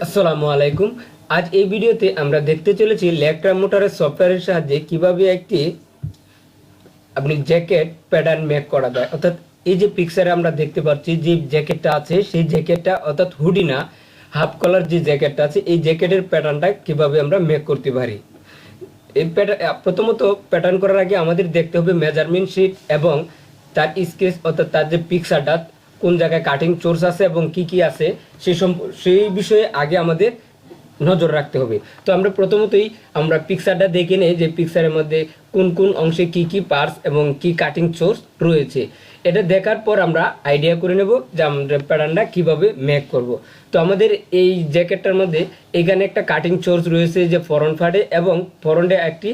আসসালামু আলাইকুম। আজ এই ভিডিওতে আমরা দেখতে চলেছি ল্যাকট্রা মোটরের সফটওয়্যারের সাহায্যে কীভাবে একটি আপনি জ্যাকেট প্যাটার্ন মেক করা যায়। অর্থাৎ এই যে পিকচারে আমরা দেখতে পাচ্ছি, যে জ্যাকেটটা আছে, সেই জ্যাকেটটা অর্থাৎ হুডি না হাফ কলার যে জ্যাকেটটা আছে, এই জ্যাকেটের প্যাটার্নটা কীভাবে আমরা মেক করতে পারি। এই প্যাটার্ন প্রথমত প্যাটার্ন করার আগে আমাদের দেখতে হবে মেজারমেন্ট শিট এবং তার স্কেচ অর্থাৎ তার যে পিকচারটা কোন জায়গায় কাটিং চোর্স আছে এবং কি কি আছে, সেই সেই বিষয়ে আগে আমাদের নজর রাখতে হবে। তো আমরা প্রথমতই আমরা পিকচারটা দেখে নেই যে পিকচারের মধ্যে কোন কোন অংশে কি কি পার্টস এবং কি কাটিং চোর্স রয়েছে। এটা দেখার পর আমরা আইডিয়া করে নেব যে আমরা প্যাটার্নটা কীভাবে মেক করব। তো আমাদের এই জ্যাকেটটার মধ্যে এখানে একটা কাটিং চোর্স রয়েছে যে ফরন ফাটে এবং ফরন্টে একটি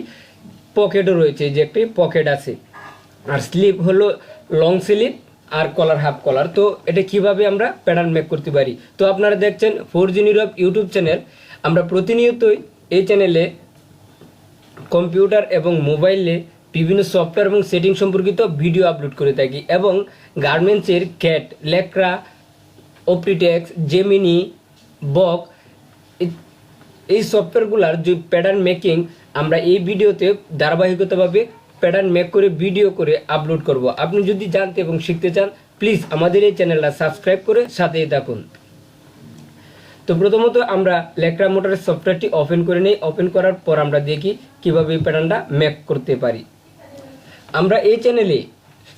পকেটও রয়েছে যে একটি পকেট আছে। আর স্লিপ হলো লং স্লিপ আর কলার হাফ কলার তো এটা কীভাবে আমরা প্যাটার্ন মেক করতে পারি? তো আপনারা দেখছেন four G Nirob YouTube channel আমরা প্রতিনিয়তই এই চ্যানেলে কম্পিউটার এবং মোবাইলে বিভিন্ন সফটওয়্যার এবং সেটিং সম্পর্কিত ভিডিও আপলোড করে থাকি এবং গার্মেন্টসের ক্যাট লেকরা অপ্রিটেক্স জেমিনি বক এই সফটওয়্যারগুলোর যে প্যাটার্ন মেকিং আমরা এই ভিডিওতে ধারাবাহিকতাভাবে প্যাটার্ন মেক করে ভিডিও করে আপলোড করব। আপনি যদি জানতে এবং শিখতে চান প্লিজ আমাদের এই চ্যানেলটা সাবস্ক্রাইব করে সাথেই থাকুন। তো প্রথমত আমরা লেকরা মোটরের সফটওয়্যারটি ওপেন করে নিই। ওপেন করার পর আমরা দেখি কীভাবে এই প্যাটার্নটা মেক করতে পারি। আমরা এই চ্যানেলে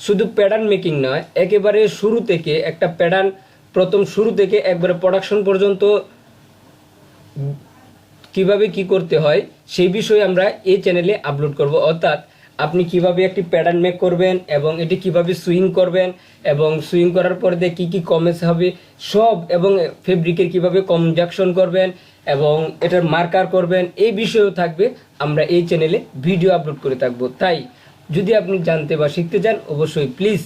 শুধু প্যাটার্ন মেকিং নয়, একেবারে শুরু থেকে একটা প্যাটার্ন প্রথম শুরু থেকে একবারে প্রোডাকশন পর্যন্ত কীভাবে কি করতে হয়, সেই বিষয়ে আমরা এই চ্যানেলে আপলোড করব। অর্থাৎ আপনি কীভাবে একটি প্যাটার্ন মেক করবেন এবং এটি কীভাবে সুইং করবেন এবং সুইং করার পর দিয়ে কী কী কমেন্স হবে, সব এবং ফেব্রিকের কীভাবে কনজাকশন করবেন এবং এটার মার্কার করবেন, এই বিষয়েও থাকবে। আমরা এই চ্যানেলে ভিডিও আপলোড করে থাকব। তাই যদি আপনি জানতে বা শিখতে চান, অবশ্যই প্লিজ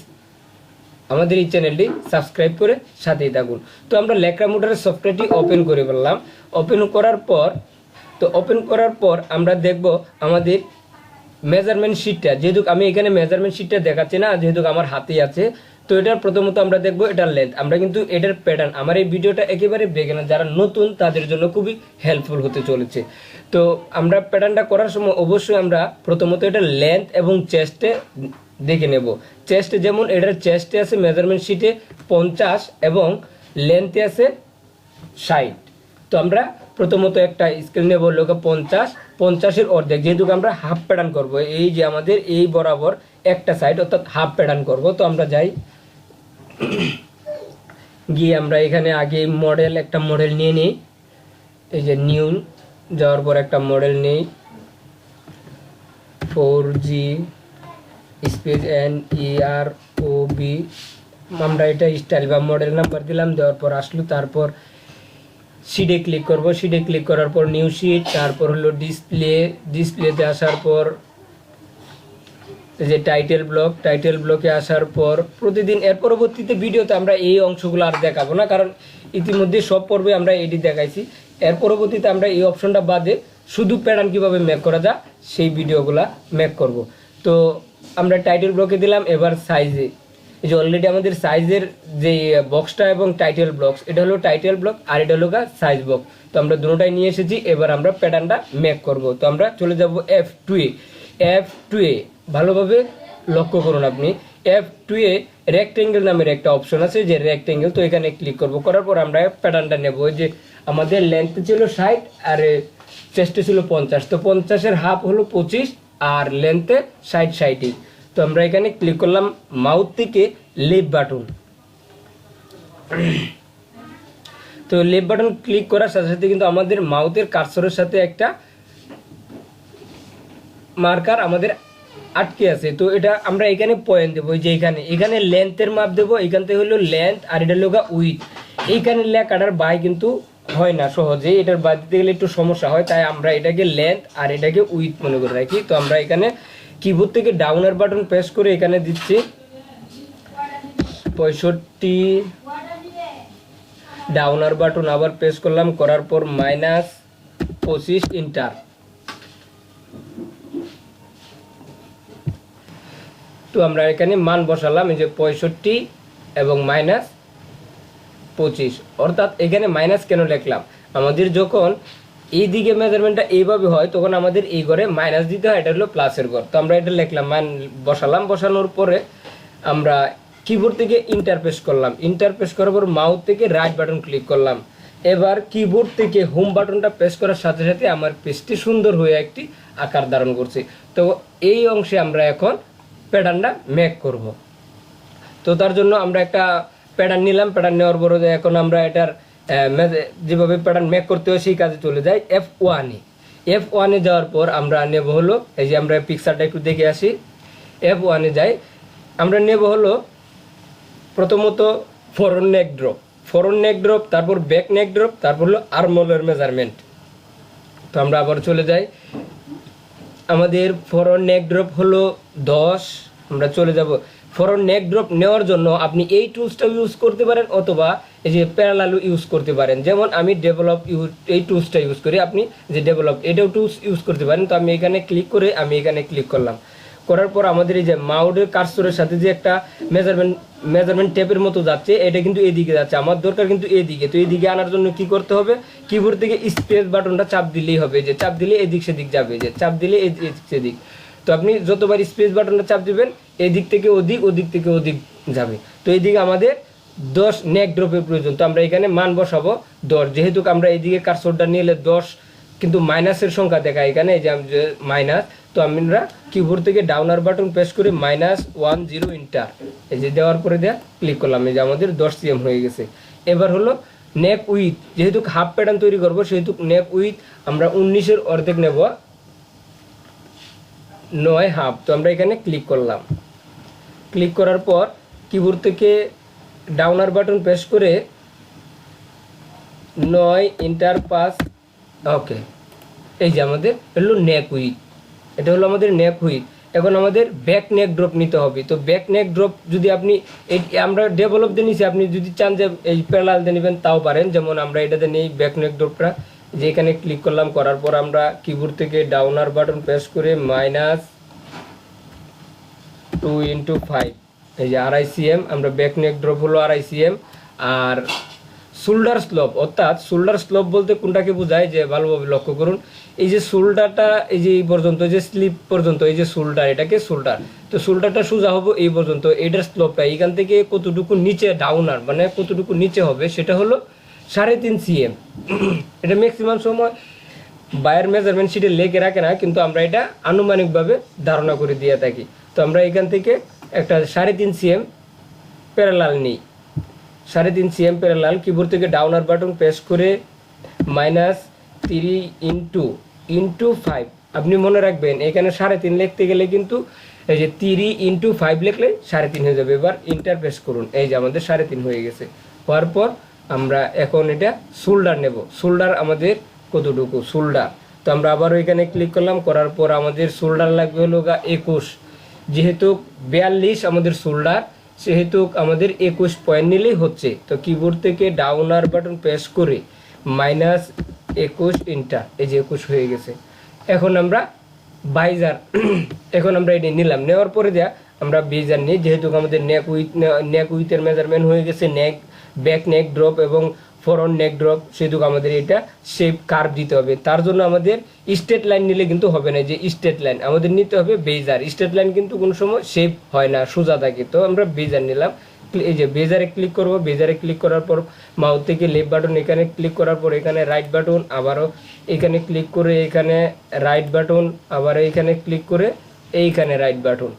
আমাদের এই চ্যানেলটি সাবস্ক্রাইব করে সাথেই থাকুন। তো আমরা লেকরা মোটরের সফটওয়্যারটি ওপেন করে ফেললাম। ওপেন করার পর, তো ওপেন করার পর আমরা দেখব আমাদের মেজারমেন্ট শিটটা যেহেতু আমি এখানে মেজারমেন্ট শিটটা দেখাচ্ছি না, যেহেতু আমার হাতেই আছে, তো এটার প্রথমত আমরা দেখব এটার লেন্থ আমরা কিন্তু এটার প্যাটার্ন আমার এই ভিডিওটা একেবারে বেগেনা যারা নতুন, তাদের জন্য খুবই হেল্পফুল হতে চলেছে। তো আমরা প্যাটার্নটা করার সময় অবশ্যই আমরা প্রথমত এটার লেন্থ এবং চেস্টে দেখে নেব। চেস্টে যেমন এটার চেস্টে আছে মেজারমেন্ট শিটে পঞ্চাশ এবং লেন্থে আছে ষাট। তো আমরা প্রথমত একটা স্কেল নেব লোক পঞ্চাশ পঞ্চাশের অর্ধেক, যেহেতু আমরা হাফ প্যাটার্ন করব, এই যে আমাদের এই বরাবর একটা সাইড অর্থাৎ হাফ প্যাটার্ন করব, তো আমরা যাই। গিয়ে আমরা এখানে আগে মডেল একটা মডেল নিয়ে নিই। এই যে নিউ যাওয়ার পর একটা মডেল নেই। Four G space N E R O B আমরা এটা স্টাইল বা মডেল নাম্বার দিলাম, দেওয়ার পর আসলো, তারপর শিটে ক্লিক করব। শিটে ক্লিক করার পর নিউ শিট তারপর হলো ডিসপ্লে ডিসপ্লেতে আসার পর যে টাইটেল ব্লক টাইটেল ব্লকে আসার পর প্রতিদিন, এর পরবর্তীতে ভিডিওতে আমরা এই অংশগুলো আর দেখাবো না, কারণ ইতিমধ্যে সব পর্বে আমরা এটি দেখাইছি। এর পরবর্তীতে আমরা এই অপশনটা বাদে শুধু প্যাটার্ন কীভাবে ম্যাক করা যায়, সেই ভিডিওগুলা ম্যাক করব। তো আমরা টাইটেল ব্লকে দিলাম, এবার সাইজে এই যে অলরেডি আমাদের সাইজের যে বক্সটা এবং টাইটেল ব্লকস এটা হলো টাইটেল ব্লক আর এটা হলো সাইজ বক্স তো আমরা দুটোটাই নিয়ে এসেছি, এবার আমরা প্যাটার্নটা মেক করব। তো আমরা চলে যাব F two A. F two A ভালোভাবে লক্ষ্য করুন আপনি। এফ টু এ রেক্টেঙ্গেল নামের একটা অপশন আছে, যে রেক্টেঙ্গেল তো এখানে ক্লিক করব। করার পর আমরা প্যাটার্নটা নেব। যে আমাদের লেন্থ ছিল ষাট আর চেস্টে ছিল পঞ্চাশ। তো পঞ্চাশের হাফ হলো পঁচিশ আর লেন্থে ষাট ষাটই। তো আমরা এখানে ক্লিক করলাম মাউথ থেকে লেফট বাটন তো লেফট বাটন ক্লিক করার সাথে সাথে কিন্তু আমাদের মাউথের কার্সরের সাথে একটা মার্কার আমাদের আটকে আছে। তো এটা আমরা এখানে পয়েন্ট দেবো যে এখানে। এখানে লেন্থের মাপ দেবো, এখান থেকে হলো লেন্থ আর এটা হলো উইথ এইখানে লেখাটার বাই কিন্তু হয় না সহজে, এটার বাদ দিতে গেলে একটু সমস্যা হয়, তাই আমরা এটাকে লেন্থ আর এটাকে উইথ মনে করে রাখি। তো আমরা এখানে কিবোর্ড থেকে ডাউনার বাটন প্রেস করে এখানে দিচ্ছি। পঁয়ষট্টি ডাউনার বাটন আবার প্রেস করলাম, করার পর মাইনাস পঁচিশ ইন্টার তো আমরা এখানে মান বসালাম, এই যে পঁয়ষট্টি এবং মাইনাস পঁচিশ। অর্থাৎ এখানে মাইনাস কেন লিখলাম? আমাদের যখন এই দিকে মেজারমেন্টটা এইভাবে হয়, তখন আমাদের এই ঘরে মাইনাস দিতে হয়, এটা হলো প্লাসের ঘর। তো আমরা এটা লিখলাম, মান বসালাম, বসানোর পরে আমরা কিবোর্ড থেকে ইন্টারপ্রেস করলাম। ইন্টারপ্রেস করার পর মাউথ থেকে রাইট বাটন ক্লিক করলাম। এবার কিবোর্ড থেকে হোম বাটনটা প্রেস করার সাথে সাথে আমার পেজটি সুন্দর হয়ে একটি আকার ধারণ করছে। তো এই অংশে আমরা এখন প্যাটার্নটা মেক করব। তো তার জন্য আমরা একটা প্যাটার্ন নিলাম প্যাটার্ন নেওয়ার পরে এখন আমরা এটার যেভাবে প্যাটার্ন মেক করতে হয়, সেই কাজে চলে যাই এফ ওয়ানে এফ ওয়ানে যাওয়ার পর আমরা নেব হলো, এই যে আমরা পিকচারটা একটু দেখে আসি। এফ ওয়ানে যাই, আমরা নেব হলো প্রথমত front neck drop front neck drop তারপর ব্যাক নেক ড্রপ তারপর হলো আর্মলের মেজারমেন্ট তো আমরা আবার চলে যাই। আমাদের ফরন নেক ড্রপ হলো দশ, আমরা চলে যাব। ফরন নেক ড্রপ নেওয়ার জন্য আপনি এই টুলসটা ইউজ করতে পারেন, অথবা এই যে প্যারালালু ইউজ করতে পারেন। যেমন আমি ডেভেলপ ইউজ এই টুলসটা ইউজ করি। আপনি যে ডেভেলপ এটাও টুলস ইউজ করতে পারেন। তো আমি এখানে ক্লিক করে আমি এখানে ক্লিক করলাম। করার পর আমাদের এই যে মাউডের কার্সরের সাথে যে একটা মেজারমেন্ট মেজারমেন্ট টেপের মতো যাচ্ছে, এটা কিন্তু এদিকে যাচ্ছে। আমার দরকার কিন্তু এদিকে। তো এদিকে আনার জন্য কি করতে হবে? কিবোর্ড থেকে স্পেস বাটনটা চাপ দিলেই হবে। যে চাপ দিলে এদিক সেদিক যাবে। যে চাপ দিলে এদিক সেদিক। তো আপনি যতবার স্পেস বাটনটা চাপ দিবেন, এদিক থেকে ওদিক ওদিক থেকে ওদিক যাবে। তো এইদিকে আমাদের দশ নেক ড্রপের প্রয়োজন। তো আমরা এখানে মান বসাবো দশ। যেহেতু আমরা এইদিকে কারসোরটা নিলে দশ, কিন্তু মাইনাসের সংখ্যা দেখায় এখানে, এই যে মাইনাস তো আমরা কিবোর্ড থেকে ডাউনার বাটন প্রেস করে মাইনাস ওয়ান জিরো ইন্টার এই যে দেওয়ার পরে দেয়া ক্লিক করলাম, এই যে আমাদের দশ সিএম হয়ে গেছে। এবার হলো নেক উইথ যেহেতু হাফ প্যাটার্ন তৈরি করব, সেহেতু নেক উইথ আমরা উনিশের অর্ধেক নেব। নয় হাফ তো আমরা এখানে ক্লিক করলাম। ক্লিক করার পর কিবোর্ড থেকে ডাউনার বাটন প্রেস করে নয় ইন্টার পাস ওকে এই যে আমাদের হলো নেক উইথ এটা হলো আমাদের নেক উইথ এখন আমাদের ব্যাক নেক ড্রপ নিতে হবে। তো ব্যাক নেক ড্রপ যদি আপনি আমরা ডেভেলপ দিয়ে নিছি আপনি যদি চান যে এই প্যারালাল দিয়ে নেবেন, তাও পারেন। যেমন আমরা এটাতে নেই ব্যাক নেক ড্রপটা যে এখানে ক্লিক করলাম, করার পর আমরা কিবোর্ড থেকে ডাউনার বাটন প্রেস করে মাইনাস টু ইন্টু ফাইভ এই যে আড়াই সিএম আমরা ব্যাক নেক ড্রপ হলো আড়াই সিএম আর শোল্ডার স্লোপ অর্থাৎ শোল্ডার স্লোপ বলতে কোনটাকে বোঝায়? যে ভালোভাবে লক্ষ্য করুন। এই যে শোল্ডারটা এই যে এই পর্যন্ত, যে স্লিপ পর্যন্ত, এই যে শোল্ডার এটাকে শোল্ডার তো শোল্ডারটা সোজা হবে এই পর্যন্ত এটার স্লোপটা এইখান থেকে কতটুকু নিচে ডাউনার মানে কতটুকু নিচে হবে, সেটা হলো সাড়ে তিন সিএম এটা ম্যাক্সিমাম সময় বায়ের মেজারমেন্ট শিটে লেগে রাখে না, কিন্তু আমরা এটা আনুমানিকভাবে ধারণা করে দিয়ে থাকি। তো আমরা এখান থেকে একটা সাড়ে তিন সিএম প্যারালাল নিই। সাড়ে তিন সিএম প্যারালাল কিবোর্ড থেকে ডাউনার বাটন প্রেস করে minus three into into five আপনি মনে রাখবেন, এখানে সাড়ে তিন লিখতে গেলে কিন্তু এই যে তিরি ইন্টু ফাইভ লিখলে সাড়ে তিন হয়ে যাবে। এবার ইন্টার প্রেস করুন। এই যে আমাদের সাড়ে তিন হয়ে গেছে। হওয়ার পর আমরা এখন এটা শোল্ডার নেব। শোল্ডার আমাদের কতটুকু? শোল্ডার তো আমরা আবারও এখানে ক্লিক করলাম। করার পর আমাদের শোল্ডার লাগবে হলো গা একুশ। যেহেতু বিয়াল্লিশ আমাদের শোল্ডার, সেহেতু আমাদের একুশ পয়েন্ট নিলেই হচ্ছে। তো কিবোর্ড থেকে ডাউনার বাটন প্রেস করে মাইনাস একুশ ইন্টার এই যে একুশ হয়ে গেছে। এখন আমরা বাইজার এখন আমরা এটি নিলাম। নেওয়ার পরে দেয়া আমরা বেজার নিই। যেহেতু আমাদের নেক উইথ নেক উইথের মেজারমেন্ট হয়ে গেছে নেক ব্যাক নেক ড্রপ এবং ফরন নেক ড্রপ সেহেতু আমাদের এটা শেপ কার্ভ দিতে হবে। তার জন্য আমাদের স্টেট লাইন নিলে কিন্তু হবে না যে স্টেট লাইন আমাদের নিতে হবে বেজার স্টেট লাইন কিন্তু কোনো সময় শেপ হয় না, সোজা থাকে। তো আমরা বেজার নিলাম। এই যে বেজারে ক্লিক করব বেজারে ক্লিক করার পর মাউথ থেকে লেফট বাটন এখানে ক্লিক করার পর এখানে রাইট বাটন আবারও এখানে ক্লিক করে এখানে রাইট বাটন আবার এখানে ক্লিক করে এইখানে রাইট বাটন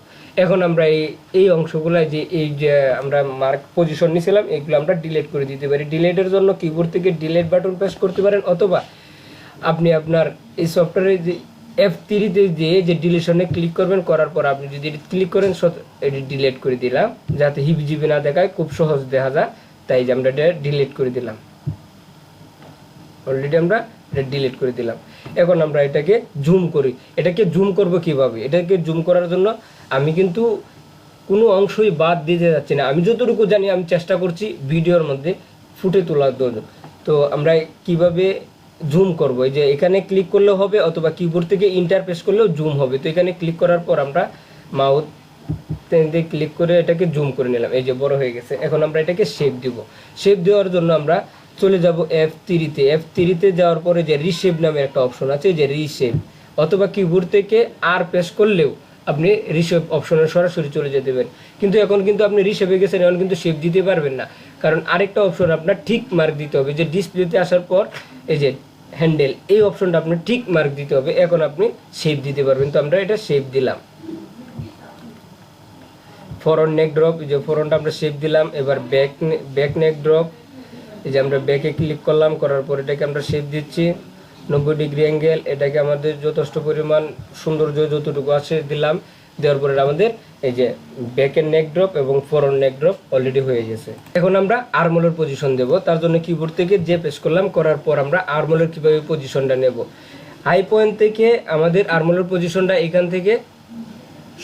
এখন আমরা এই এই অংশগুলো যে, এই যে আমরা মার্ক পজিশন নিয়েছিলাম এগুলো আমরা ডিলেট করে দিতে পারি। ডিলেটের জন্য কিবোর্ড থেকে ডিলেট বাটন প্রেস করতে পারেন, অথবা আপনি আপনার এই সফটওয়্যারে যে এফ থ্রিতে যে যে ডিলিশনে ক্লিক করবেন, করার পর আপনি যদি এটি ক্লিক করেন এটি ডিলেট করে দিলাম, যাতে হিবিজিবি না দেখায়, খুব সহজ দেখা যায়। তাই যে আমরা এটা ডিলিট করে দিলাম। অলরেডি আমরা এটা ডিলিট করে দিলাম। এখন আমরা এটাকে জুম করি। এটাকে জুম করব কীভাবে? এটাকে জুম করার জন্য আমি কিন্তু কোনো অংশই বাদ দিতে যাচ্ছি না। আমি যতটুকু জানি, আমি চেষ্টা করছি ভিডিওর মধ্যে ফুটে তোলার জন্য। তো আমরা কীভাবে জুম করব? এই যে এখানে ক্লিক করলেও হবে অথবা কিবোর্ড থেকে ইন্টারপ্রেস করলেও জুম হবে। তো এখানে ক্লিক করার পর আমরা মাউথ দিয়ে ক্লিক করে এটাকে জুম করে নিলাম। এই যে বড় হয়ে গেছে। এখন আমরা এটাকে শেপ দিব। শেপ দেওয়ার জন্য আমরা চলে যাব এফ থ্রিতে এফ থ্রিতে যাওয়ার পরে যে রিসেভ নামে একটা অপশন আছে, যে রিসেভ অথবা কিবোর্ড থেকে আর প্রেস করলেও আপনি রিসেভ অপশনে সরাসরি চলে যেতে পারেন। কিন্তু এখন কিন্তু আপনি রিসেভে গেছেন, এখন কিন্তু সেভ দিতে পারবেন না। কারণ আরেকটা অপশন আপনার ঠিক মার্ক দিতে হবে, যে ডিসপ্লেতে আসার পর এই যে হ্যান্ডেল এই অপশনটা আপনার ঠিক মার্ক দিতে হবে, এখন আপনি সেভ দিতে পারবেন। তো আমরা এটা সেভ দিলাম। ফরন নেক ড্রপ এই যে ফরনটা আমরা সেভ দিলাম, এবার ব্যাক ব্যাক নেক ড্রপ এই যে আমরা ব্যাকে ক্লিক করলাম, করার পর এটাকে আমরা সেভ দিচ্ছি। নব্বই ডিগ্রি অ্যাঙ্গেল এটাকে আমাদের যথেষ্ট পরিমাণ সৌন্দর্য যতটুকু আছে দিলাম, দেওয়ার পরে আমাদের এই যে ব্যাকের নেক ড্রপ এবং ফরন নেক ড্রপ অলরেডি হয়ে গেছে। এখন আমরা আর্মলের পজিশন দেব, তার জন্য কিবোর্ড থেকে যে প্রেস করলাম, করার পর আমরা আর্মলের কীভাবে পজিশনটা নেব। হাই পয়েন্ট থেকে আমাদের আর্মলের পজিশনটা এখান থেকে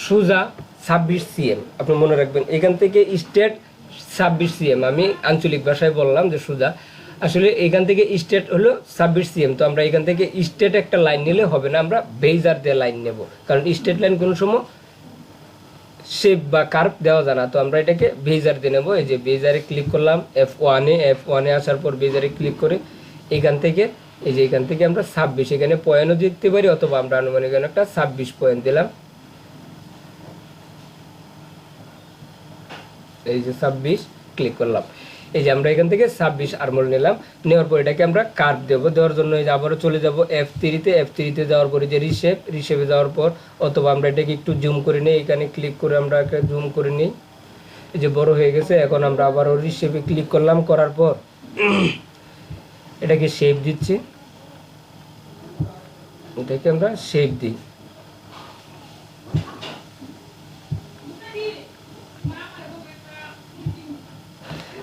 সুজা ছাব্বিশ সিএম আপনি মনে রাখবেন, এখান থেকে স্টেট ছাব্বিশ সিএম আমি আঞ্চলিক ভাষায় বললাম যে সুজা আসলে এখান থেকে স্টেট হলো ছাব্বিশ সিএম তো আমরা এখান থেকে স্টেট একটা লাইন নিলে হবে না, আমরা বেজার দিয়ে লাইন নেব। কারণ স্টেট লাইন কোনো সময় শেপ বা কার্ভ দেওয়া যায় না, তো আমরা এটাকে বেজার দিয়ে নেব। এই যে বেজারে ক্লিক করলাম এফ ওয়ানে এফ ওয়ানে আসার পর বেজারে ক্লিক করে এখান থেকে, এই যে এখান থেকে আমরা ছাব্বিশ, এখানে পয়েন্টও দিতে পারি অথবা আমরা আনুমানিক একটা ছাব্বিশ পয়েন্ট দিলাম। এই যে ছাব্বিশ ক্লিক করলাম। এই যে আমরা এখান থেকে ছাব্বিশ আর্মল নিলাম। নেওয়ার পর এটাকে আমরা কার্ভ দেবো। দেওয়ার জন্য এই যে আবারও চলে যাব এফ থ্রিতে এফ থ্রিতে যাওয়ার পরে যে রিশেপ রিশেপে যাওয়ার পর অথবা আমরা এটাকে একটু জুম করে নিই। এখানে ক্লিক করে আমরা জুম করে নিই। এই যে বড় হয়ে গেছে, এখন আমরা আবারও রিসেপে ক্লিক করলাম। করার পর এটাকে শেপ দিচ্ছি। এটাকে আমরা শেপ দিই।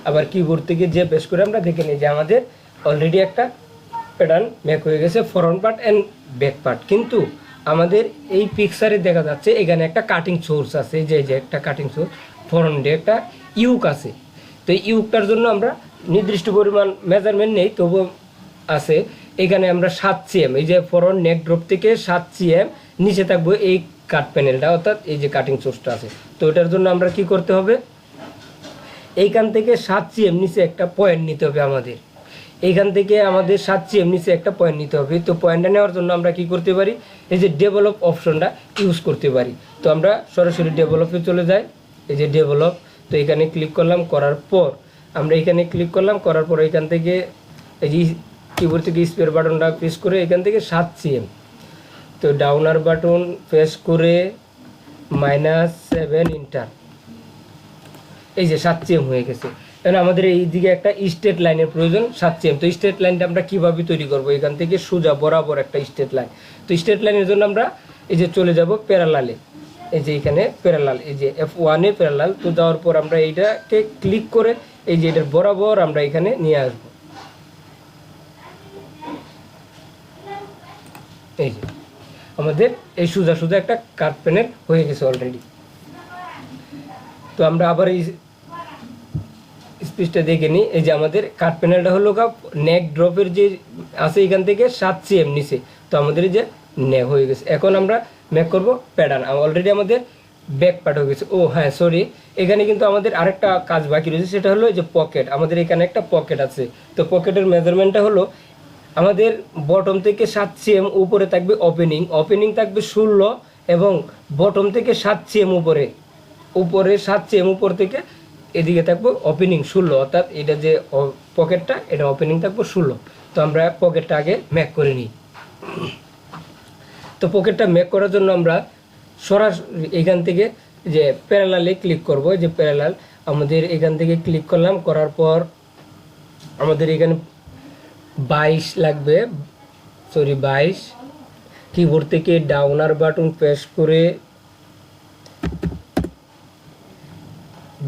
আবার কিবোর্ড থেকে যে বেশ করে আমরা দেখে নিই যে আমাদের অলরেডি একটা প্যাটার্ন মেক হয়ে গেছে front part and back part কিন্তু আমাদের এই পিকচারে দেখা যাচ্ছে এখানে একটা কাটিং সোর্স আছে যে যে একটা কাটিং সোর্স ফ্রন্টে একটা ইউক আছে। তো ইউকটার জন্য আমরা নির্দিষ্ট পরিমাণ মেজারমেন্ট নেই তবু আছে। এখানে আমরা সাত সিএম এই যে ফ্রন্ট নেক ড্রপ থেকে সাত সিএম নিচে থাকব এই কাট প্যানেলটা অর্থাৎ এই যে কাটিং সোর্সটা আছে। তো এটার জন্য আমরা কি করতে হবে? এইখান থেকে সাত সিএম নিচে একটা পয়েন্ট নিতে হবে আমাদের। এইখান থেকে আমাদের সাত সিএম নিচে একটা পয়েন্ট নিতে হবে। তো পয়েন্টটা নেওয়ার জন্য আমরা কি করতে পারি? এই যে ডেভেলপ অপশনটা ইউজ করতে পারি। তো আমরা সরাসরি ডেভেলপে চলে যাই। এই যে ডেভেলপ তো এখানে ক্লিক করলাম, করার পর আমরা এখানে ক্লিক করলাম, করার পর এখান থেকে এই যে কিবোর্ড থেকে স্পেয়ার বাটনটা প্রেস করে এখান থেকে সাত সিএম তো ডাউনার বাটন প্রেস করে মাইনাস সেভেন ইন্টার এই যে সাত সিএম হয়ে গেছে। এখন আমাদের এই দিকে একটা স্টেট লাইনের প্রয়োজন, সাত সিএম তো স্টেট লাইনটা আমরা কীভাবে তৈরি করব? এখান থেকে সোজা বরাবর একটা স্টেট লাইন তো স্টেট লাইনের জন্য আমরা এই যে চলে যাব প্যারালালে এই যে এখানে প্যারালাল এই যে এফ ওয়ানে প্যারালাল তো দেওয়ার পর আমরা এইটাকে ক্লিক করে এই যে এটার বরাবর আমরা এখানে নিয়ে আসব। এই যে আমাদের এই সোজা সোজা একটা কাট প্যানেল হয়ে গেছে অলরেডি তো আমরা আবার এই স্পিচটা দেখে নিই এই যে আমাদের কাট প্যানেলটা হলো গা নেক ড্রপের যে আছে এখান থেকে সাত সিএম নিচে। তো আমাদের যে নেক হয়ে গেছে। এখন আমরা ম্যাক করব প্যাটার্ন অলরেডি আমাদের ব্যাক পার্ট হয়ে গেছে। ও হ্যাঁ সরি এখানে কিন্তু আমাদের আরেকটা কাজ বাকি রয়েছে, সেটা হলো যে পকেট আমাদের এখানে একটা পকেট আছে। তো পকেটের মেজারমেন্টটা হলো আমাদের বটম থেকে সাত সিএম উপরে থাকবে ওপেনিং ওপেনিং থাকবে ষোলো এবং বটম থেকে সাত সিএম উপরে। উপরে সাত সিএম উপর থেকে এদিকে থাকব ওপেনিং ষোলো, অর্থাৎ এটা যে পকেটটা এটা ওপেনিং থাকব ষোলো। তো আমরা পকেটটা আগে ম্যাক করে নিই। তো পকেটটা ম্যাক করার জন্য আমরা সরাসরি এখান থেকে যে প্যারালালে ক্লিক করব যে প্যারালাল আমাদের এখান থেকে ক্লিক করলাম, করার পর আমাদের এখানে বাইশ লাগবে সরি বাইশ। কিবোর্ড থেকে ডাউনার বাটন প্রেস করে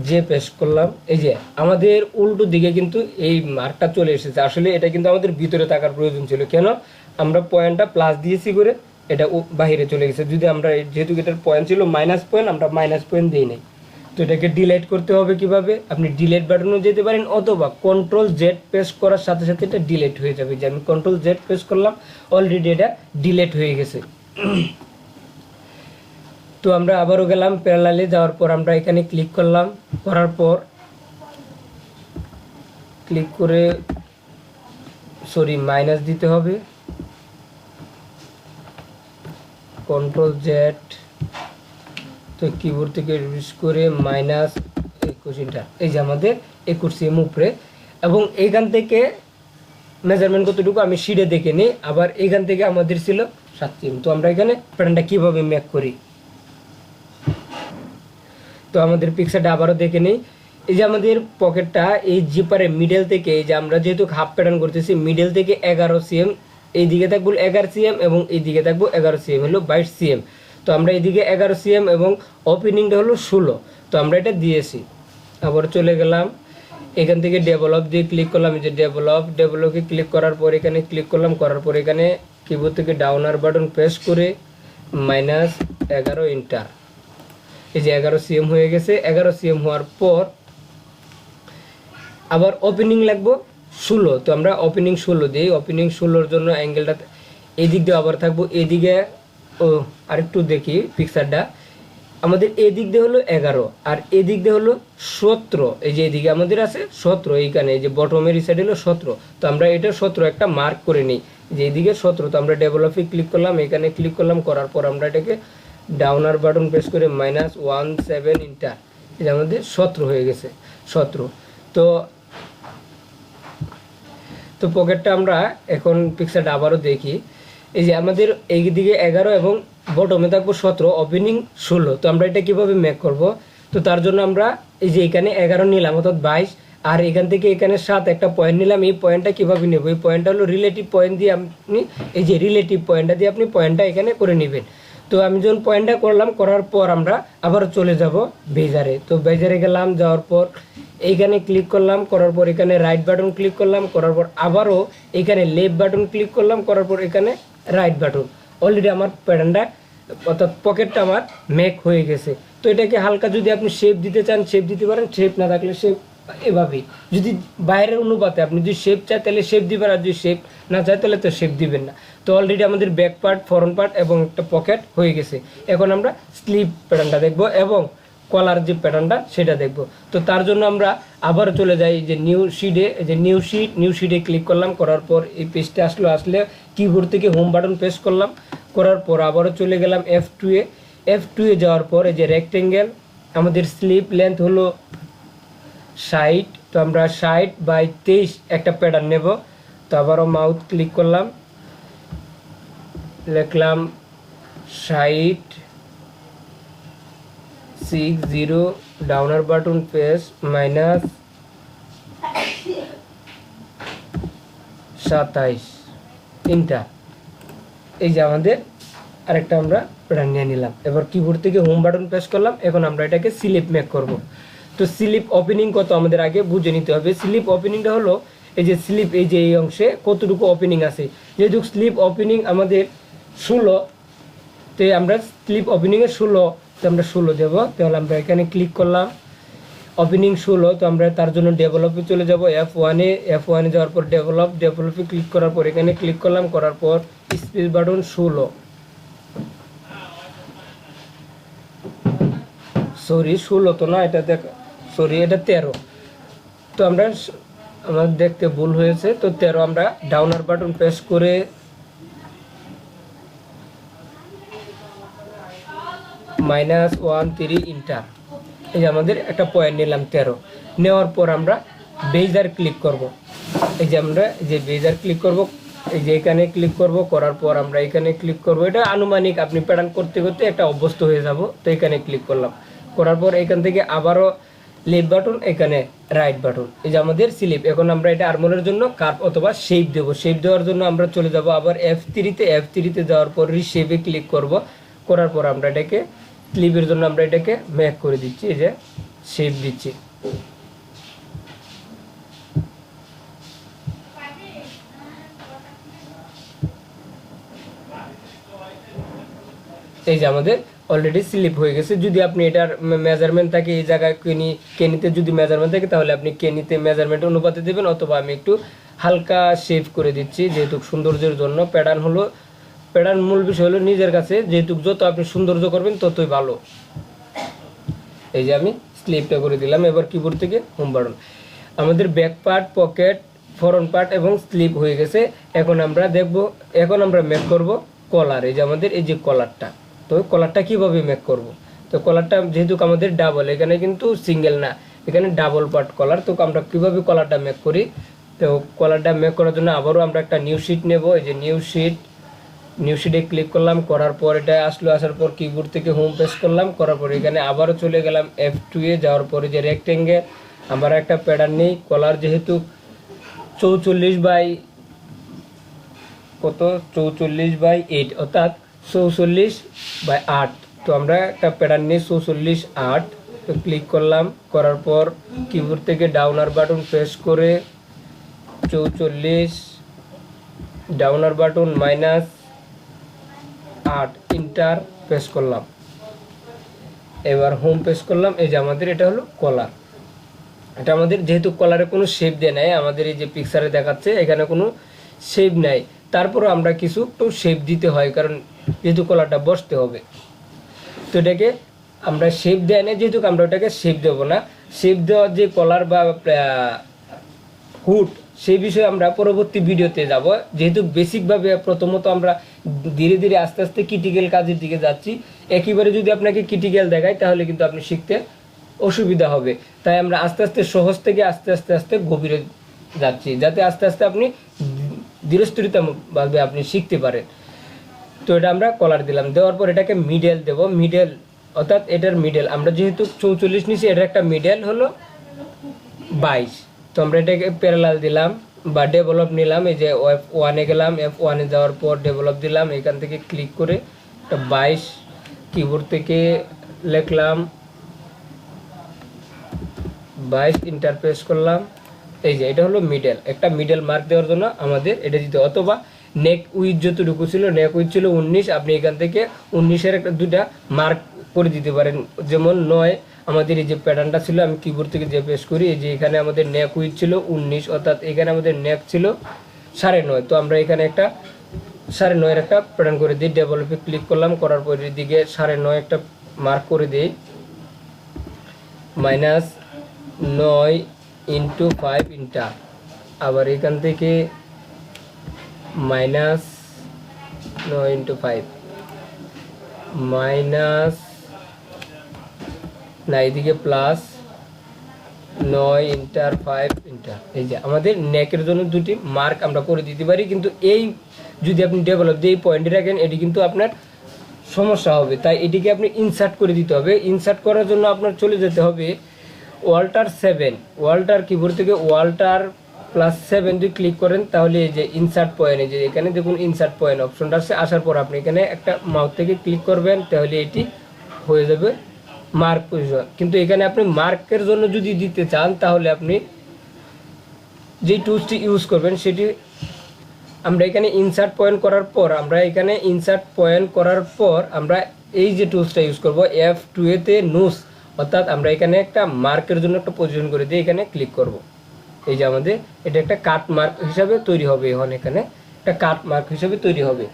যে পেশ করলাম, এই যে আমাদের উল্টো দিকে কিন্তু এই মার্কটা চলে এসেছে। আসলে এটা কিন্তু আমাদের ভিতরে থাকার প্রয়োজন ছিল। কেন? আমরা পয়েন্টটা প্লাস দিয়েছি করে এটা বাহিরে চলে গেছে। যদি আমরা যেহেতু এটার পয়েন্ট ছিল মাইনাস পয়েন্ট আমরা মাইনাস পয়েন্ট দিই নাই। তো এটাকে ডিলেট করতে হবে কীভাবে? আপনি ডিলেট বাটনও যেতে পারেন অথবা কন্ট্রোল জেড প্রেস করার সাথে সাথে এটা ডিলেট হয়ে যাবে। যে আমি কন্ট্রোল জেড প্রেস করলাম অলরেডি এটা ডিলেট হয়ে গেছে। তো আমরা আবারও গেলাম প্যারালালে, যাওয়ার পর আমরা এখানে ক্লিক করলাম। করার পর ক্লিক করে, সরি, মাইনাস দিতে হবে। কন্ট্রোল জেড, তো কিবোর্ড থেকে ইউজ করে মাইনাস একুশ ইন্টার এই যে আমাদের একুশ সিএম উপরে। এবং এইখান থেকে মেজারমেন্ট কতটুকু আমি শিডে দেখে নিই। আবার এইখান থেকে আমাদের ছিল সাত সিএম তো আমরা এখানে প্যাটার্নটা কীভাবে ম্যাক করি? তো আমাদের পিকচারটা আবারও দেখে নিই। এই যে আমাদের পকেটটা এই জিপারের মিডল থেকে, এই যে আমরা যেহেতু হাফ প্যাটার্ন করতেছি মিডল থেকে এগারো সিএম এই দিকে থাকব এগারো সিএম এবং এই দিকে থাকব এগারো সিএম হলো বাইশ সিএম তো আমরা এদিকে এগারো সিএম এবং ওপেনিংটা হলো ষোলো। তো আমরা এটা দিয়েছি। আবার চলে গেলাম। এখান থেকে ডেভেলপ দিয়ে ক্লিক করলাম। যে ডেভেলপ ডেভেলপে ক্লিক করার পর এখানে ক্লিক করলাম। করার পর এখানে কিবোর্ড থেকে ডাউনার বাটন প্রেস করে মাইনাস এগারো ইন্টার এই যে এগারো সিএম হয়ে গেছে। এগারো সিএম হওয়ার পর আবার ওপেনিং লাগবো ষোলো। তো আমরা ওপেনিং ষোলো দিই। ওপেনিং ষোলোর জন্য অ্যাঙ্গেলটা এই দিক দিয়ে আবার থাকব। এদিকে, ও, আরেকটু দেখি পিকচারটা আমাদের এই দিক দিয়ে হলো এগারো আর এদিক দিয়ে হলো সতেরো। এই যে এদিকে আমাদের আছে সতেরো, এইখানে। এই যে বটমের এই সাইড হলো সতেরো। তো আমরা এটা সতেরো একটা মার্ক করে নিই। যে এইদিকে সতেরো, তো আমরা ডেভেলপে ক্লিক করলাম। এখানে ক্লিক করলাম, করার পর আমরা এটাকে ডাউনার বাটন প্রেস করে মাইনাস ওয়ান সেভেন ইন্টার যে আমাদের সতেরো হয়ে গেছে সতেরো তো তো পকেটটা আমরা এখন পিকচারটা আবারও দেখি। এই যে আমাদের এই দিকে এগারো এবং বটমে থাকব সতেরো ওপেনিং ষোলো। তো আমরা এটা কীভাবে মেক করব? তো তার জন্য আমরা এই যে এখানে এগারো নিলাম, অর্থাৎ বাইশ। আর এখান থেকে এখানে সাত একটা পয়েন্ট নিলাম। এই পয়েন্টটা কীভাবে নেব? এই পয়েন্টটা হলো রিলেটিভ পয়েন্ট দিয়ে আপনি, এই যে রিলেটিভ পয়েন্টটা দিয়ে আপনি পয়েন্টটা এখানে করে নেবেন। তো আমি যখন পয়েন্টটা করলাম, করার পর আমরা আবার চলে যাব বেজারে তো বেজারে গেলাম, যাওয়ার পর এইখানে ক্লিক করলাম, করার পর এখানে রাইট বাটন ক্লিক করলাম, করার পর আবারও এখানে লেফট বাটন ক্লিক করলাম, করার পর এখানে রাইট বাটন অলরেডি আমার প্যাটার্নটা অর্থাৎ পকেটটা আমার মেক হয়ে গেছে। তো এটাকে হালকা যদি আপনি শেপ দিতে চান শেপ দিতে পারেন শেপ না থাকলে শেপ এভাবেই। যদি বাইরের অনুপাতে আপনি যদি শেপ চায় তাহলে শেপ দিবেন, আর যদি শেপ না চায় তাহলে তো শেপ দিবেন না। তো অলরেডি আমাদের ব্যাক পার্ট ফরন পার্ট এবং একটা পকেট হয়ে গেছে। এখন আমরা স্লিপ প্যাটার্নটা দেখব এবং কলার যে প্যাটার্নটা সেটা দেখব। তো তার জন্য আমরা আবার চলে যাই যে নিউ শিটে যে নিউ শিট নিউ শিটে ক্লিক করলাম, করার পর এই পেজটা আসলো, আসলে কিবোর্ড থেকে হোম বাটন প্রেস করলাম, করার পর আবারও চলে গেলাম F two A. F two A যাওয়ার পর এই যে রেক্টেঙ্গেল আমাদের স্লিপ লেন্থ হলো ষাট, তো আমরা ষাট বাই তেইশ একটা প্যাটার্ন নেব। তো আবারও মাউথ ক্লিক করলাম। লিখলাম ষাট six zero down arrow button press minus সাতাইশ, তিনটা। এই যে আমাদের আরেকটা আমরা প্যাটার্ন নিয়ে নিলাম। এবার কিবোর্ড থেকে হোম বাটন প্রেস করলাম, এখন আমরা এটাকে স্লিপ মেক করব। তো স্লিপ ওপেনিং কত আমাদের আগে বুঝে নিতে হবে। স্লিপ ওপেনিংটা হলো এই যে স্লিপ এই যে এই অংশে কতটুকু ওপেনিং আছে। যেহেতু স্লিপ ওপেনিং আমাদের ষোলো, তো আমরা স্লিপ ওপেনিংয়ে ষোলো, তো আমরা ষোলো দেবো। তাহলে আমরা এখানে ক্লিক করলাম। ওপেনিং ষোলো, তো আমরা তার জন্য ডেভেলপে চলে যাব। এফ ওয়ানে এফ ওয়ানে যাওয়ার পর ডেভেলপ ডেভেলপে ক্লিক করার পর এখানে ক্লিক করলাম। করার পর স্পেস বাটন ষোলো। সরি ষোলো তো না, এটা দেখ সরি এটা তেরো। তো আমরা আমার দেখতে ভুল হয়েছে। তো তেরো আমরা ডাউনার বাটন প্রেস করে মাইনাস ওয়ান থ্রি ইন্টার এই যে আমাদের একটা পয়েন্ট নিলাম তেরো। নেওয়ার পর আমরা বেজার ক্লিক করব। এই যে আমরা যে বেজার ক্লিক করব, এই যে এখানে ক্লিক করব, করার পর আমরা এখানে ক্লিক করব। এটা আনুমানিক আপনি প্যাটার্ন করতে করতে একটা অভ্যস্ত হয়ে যাব, তো এখানে ক্লিক করলাম। করার পর এখান থেকে আবারও লেফট বাটন এখানে রাইট বাটন এই যে আমাদের স্লিপ এখন আমরা এটা আর্মলের জন্য কার্ভ অথবা শেপ দেব। শেপ দেওয়ার জন্য আমরা চলে যাব আবার এফ থ্রিতে এফ থ্রিতে যাওয়ার পর রিশেপে ক্লিক করব। করার পর আমরা এটাকে স্লিপের জন্য আমরা এটাকে ম্যাক করে দিচ্ছি, এই যে শেপ দিচ্ছি। এই যে আমাদের অলরেডি স্লিপ হয়ে গেছে। যদি আপনি এটার মেজারমেন্ট থাকে, এই জায়গায় কেনি কেনিতে যদি মেজারমেন্ট থাকে, তাহলে আপনি কেনিতে মেজারমেন্ট অনুপাতে দেবেন, অথবা আমি একটু হালকা শেপ করে দিচ্ছি, যেহেতু সৌন্দর্যের জন্য প্যাটার্ন হলো প্যাটার্ন মূল বিষয় হলো নিজের কাছে যেহেতু যত আপনি সৌন্দর্য করবেন ততই ভালো। এই যে আমি স্লিপটা করে দিলাম, এবার কিবোর্ড থেকে হোম বাটন আমাদের back part pocket front part এবং স্লিপ হয়ে গেছে। এখন আমরা দেখব, এখন আমরা মেক করব কলার এই যে আমাদের, এই যে কলারটা তো কলারটা কীভাবে মেক করব? তো কলারটা যেহেতু আমাদের ডাবল এখানে কিন্তু সিঙ্গেল না, এখানে ডাবল পার্ট কলার তো আমরা কীভাবে কলারটা মেক করি? তো কলারটা মেক করার জন্য আবারও আমরা একটা নিউ শিট নেব। এই যে নিউ শিট নিউ ক্লিক করলাম, করার পর এটা আসলো, আসার পর কিবোর্ড থেকে হোম পেজ করলাম, করার পর এখানে আবারও চলে গেলাম এফ টু এ, যাওয়ার পরে যে রেক্টেঙ্গেল আমরা একটা প্যাটার্ন নেই কলার যেহেতু চৌচল্লিশ বাই কত? চৌচল্লিশ বাই এইট অর্থাৎ চৌচল্লিশ বাই আট। তো আমরা একটা প্যাটার্ন নিই, চৌচল্লিশ আট, তো ক্লিক করলাম, করার পর কিবোর্ড থেকে ডাউনার বাটন প্রেস করে চৌচল্লিশ ডাউনার বাটন মাইনাস আট ইন্টার প্রেস করলাম। এবার হোম প্রেস করলাম, এই যে আমাদের এটা হলো কলার এটা আমাদের যেহেতু কলারে কোনো শেপ দেয় নাই, আমাদের এই যে পিকচারে দেখাচ্ছে, এখানে কোনো শেপ নাই। তারপরও আমরা কিছু একটু শেপ দিতে হয়, কারণ যেহেতু কলারটা বসতে হবে। তো এটাকে আমরা শেপ দেয় না যেহেতু আমরা ওটাকে শেপ দেবো না। শেপ দেওয়ার যে কলার বা হুড সেই বিষয়ে আমরা পরবর্তী ভিডিওতে যাব। যেহেতু বেসিকভাবে প্রথমত আমরা ধীরে ধীরে আস্তে আস্তে ক্রিটিক্যাল কাজের দিকে যাচ্ছি। একেবারে যদি আপনাকে ক্রিটিক্যাল দেখায়, তাহলে কিন্তু আপনি শিখতে অসুবিধা হবে। তাই আমরা আস্তে আস্তে সহজ থেকে আস্তে আস্তে আস্তে গভীরে যাচ্ছি, যাতে আস্তে আস্তে আপনি ধীরস্থিরতাভাবে আপনি শিখতে পারেন। তো এটা আমরা কলার দিলাম। দেওয়ার পর এটাকে মিডেল দেব। মিডেল অর্থাৎ এটার মিডেল আমরা যেহেতু চৌচল্লিশ নিচ্ছি এটার একটা মিডেল হলো বাইশ। তো আমরা এটাকে প্যারালাল দিলাম। বা ডেভেলপ নিলাম, এই যে এফ ওয়ানে গেলাম এফ ওয়ানে যাওয়ার পর ডেভেলপ দিলাম, এখান থেকে ক্লিক করে একটা বাইশ কিবোর্ড থেকে লিখলাম, বাইশ ইন্টারপ্রেস করলাম। এই যে এটা হলো মিডল একটা মিডল মার্ক দেওয়ার জন্য আমাদের এটা দিতে অথবা নেক উইথ যতটুকু ছিল নেক উইথ ছিল উনিশ, আপনি এখান থেকে উনিশের একটা দুটা মার্ক করে দিতে পারেন। যেমন নয় আমাদের এই যে প্যাটার্নটা ছিল, আমি কিবোর্ড থেকে যে পেশ করি, এই যে এখানে আমাদের নেক উইথ ছিল উনিশ, অর্থাৎ এখানে আমাদের নেক ছিল সাড়ে নয়। তো আমরা এখানে একটা সাড়ে নয়ের একটা প্যাটার্ন করে দিই ডেভেলপে ক্লিক করলাম, করার পর দিকে সাড়ে নয় একটা মার্ক করে দিই। মাইনাস নয় ইন্টু ফাইভ ইন্টার আবার এখান থেকে মাইনাস নয় ইন্টু ফাইভ মাইনাস না, এদিকে প্লাস নয় ইন্টার ফাইভ ইন্টার এই যে আমাদের নেকের জন্য দুটি মার্ক আমরা করে দিতে পারি, কিন্তু এই যদি আপনি ডেভেলপ দিয়ে এই পয়েন্টে রাখেন, এটি কিন্তু আপনার সমস্যা হবে। তাই এটিকে আপনি ইনসার্ট করে দিতে হবে। ইনসার্ট করার জন্য আপনার চলে যেতে হবে ওয়াল্টার সেভেন ওয়াল্টার কিবোর্ড থেকে ওয়াল্টার প্লাস সেভেন যদি ক্লিক করেন, তাহলে এই যে ইনসার্ট পয়েন্ট এই যে এখানে দেখুন ইনসার্ট পয়েন্ট অপশনটা আসছে আসার পর আপনি এখানে একটা মাউথ থেকে ক্লিক করবেন, তাহলে এটি হয়ে যাবে মার্ক পজিশন কিন্তু এখানে আপনি মার্কের জন্য যদি দিতে চান, তাহলে আপনি যে টুলসটি ইউজ করবেন, সেটি আমরা এখানে ইনসার্ট পয়েন্ট করার পর, আমরা এখানে ইনসার্ট পয়েন্ট করার পর আমরা এই যে টুলসটা ইউজ করব এফ টু এতে নুস অর্থাৎ আমরা এখানে একটা মার্কের জন্য একটা পজিশন করে দিয়ে এখানে ক্লিক করব। এই যে আমাদের, এটা একটা কাট মার্ক হিসাবে তৈরি হবে, এখন এখানে একটা কাট মার্ক হিসাবে তৈরি হবে।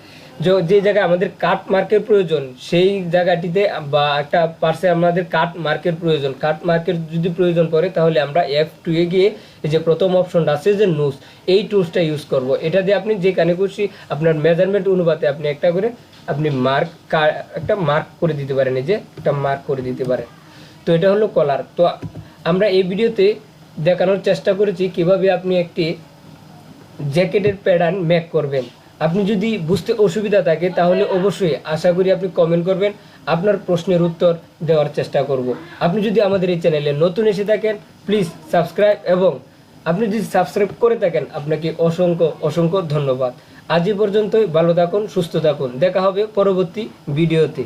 যে- জায়গায় আমাদের কাট মার্কের প্রয়োজন, সেই জায়গাটিতে বা একটা পার্সে আমাদের কাট মার্কের প্রয়োজন। কাট মার্কের যদি প্রয়োজন পড়ে, তাহলে আমরা এফ টু এ গিয়ে যে প্রথম অপশনটা আছে যে নুস এই টুলসটা ইউজ করব। এটা দিয়ে আপনি যেখানে খুশি আপনার মেজারমেন্ট অনুপাতে আপনি একটা করে আপনি মার্ক একটা মার্ক করে দিতে পারেন, এই যে একটা মার্ক করে দিতে পারেন। তো এটা হলো কলার তো আমরা এই ভিডিওতে দেখানোর চেষ্টা করেছি কীভাবে আপনি একটি জ্যাকেটের প্যাটার্ন মেক করবেন। আপনি যদি বুঝতে অসুবিধা থাকে, তাহলে অবশ্যই আশা করি আপনি কমেন্ট করবেন। আপনার প্রশ্নের উত্তর দেওয়ার চেষ্টা করব। আপনি যদি আমাদের এই চ্যানেলে নতুন এসে থাকেন প্লিজ সাবস্ক্রাইব এবং আপনি যদি সাবস্ক্রাইব করে থাকেন, আপনাকে অসংখ্য অসংখ্য ধন্যবাদ। আজ পর্যন্তই, ভালো থাকুন, সুস্থ থাকুন। দেখা হবে পরবর্তী ভিডিওতে।